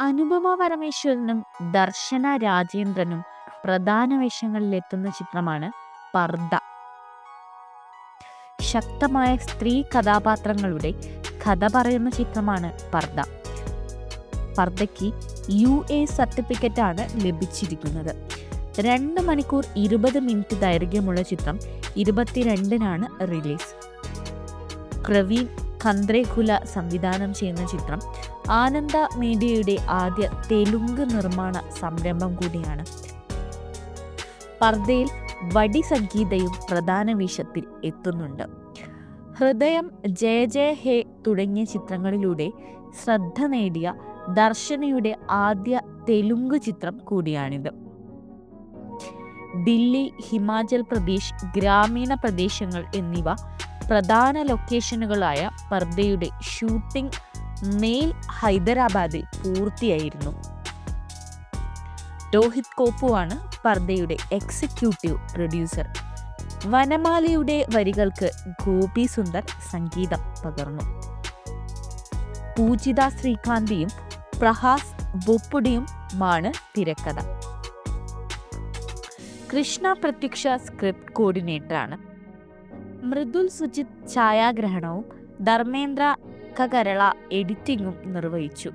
അനുപമ പരമേശ്വരനും ദർശന രാജേന്ദ്രനും പ്രധാന വേഷങ്ങളിലെത്തുന്ന ചിത്രമാണ് പർദ്ദ. ശക്തമായ സ്ത്രീ കഥാപാത്രങ്ങളുടെ കഥ പറയുന്ന ചിത്രമാണ് പർദ്ദ. പർദ്ദയ്ക്ക് യു എ സർട്ടിഫിക്കറ്റാണ് ലഭിച്ചിരിക്കുന്നത്. രണ്ട് മണിക്കൂർ ഇരുപത് മിനിറ്റ് ദൈർഘ്യമുള്ള ചിത്രം ഇരുപത്തിരണ്ടിനാണ് റിലീസ്. പ്രവീൺ കന്ത്രേഖുല സംവിധാനം ചെയ്യുന്ന ചിത്രം ആനന്ദ മീഡിയയുടെ ആദ്യ തെലുങ്ക് നിർമ്മാണ സംരംഭം കൂടിയാണ്. പർദ്ദയിൽ വടി സംഗീതയും പ്രധാന വേഷത്തിൽ എത്തുന്നുണ്ട്. ഹൃദയം ജയ ജയ ഹേ തുടങ്ങിയ ചിത്രങ്ങളിലൂടെ ശ്രദ്ധ നേടിയ ദർശനയുടെ ആദ്യ തെലുങ്ക് ചിത്രം കൂടിയാണിത്. ദില്ലി ഹിമാചൽ പ്രദേശ് ഗ്രാമീണ പ്രദേശങ്ങൾ എന്നിവ പ്രധാന ലൊക്കേഷനുകളായ പർദ്ദയുടെ ഷൂട്ടിംഗ് മെയിൽ ഹൈദരാബാദിൽ പൂർത്തിയായിരുന്നു. രോഹിത് കോപ്പുവാണ് പർദ്ദയുടെ എക്സിക്യൂട്ടീവ് പ്രൊഡ്യൂസർ വനമാലയുടെ വരികൾക്ക് ഗോപി സുന്ദർ സംഗീതം പകർന്നു. പൂജിത ശ്രീകാന്തിയും പ്രഹാസ് ബൊപ്പുടിയുമാണ് തിരക്കഥ. കൃഷ്ണ പ്രത്യക്ഷ സ്ക്രിപ്റ്റ് കോർഡിനേറ്ററാണ് മൃദുൽ സുജിത് ഛായാഗ്രഹണവും ധർമ്മേന്ദ്ര കകരള എഡിറ്റിംഗും നിർവഹിച്ചു.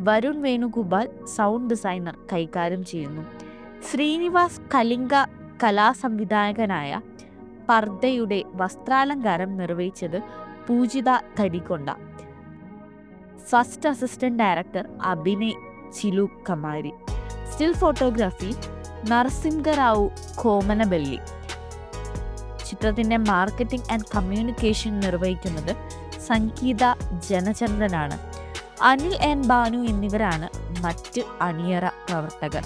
വരുൺ വേണുഗോപാൽ സൗണ്ട് ഡിസൈനർ കൈകാര്യം ചെയ്യുന്നു. ശ്രീനിവാസ് കലിംഗ കലാസംവിധായകനായ പർദ്ദയുടെ വസ്ത്രാലങ്കാരം നിർവഹിച്ചത് Poojitha Thadikonda first assistant director Abhinay Chilukamari still photography Narasimha Rao Komanaballi. ചിത്രത്തിന്റെ മാർക്കറ്റിംഗ് ആൻഡ് കമ്മ്യൂണിക്കേഷൻ നിർവഹിക്കുന്നത് സംഗീത ജനചന്ദ്രനാണ്. അനിൽ എൻ ബാനു എന്നിവരാണ് മറ്റ് അണിയറ പ്രവർത്തകർ.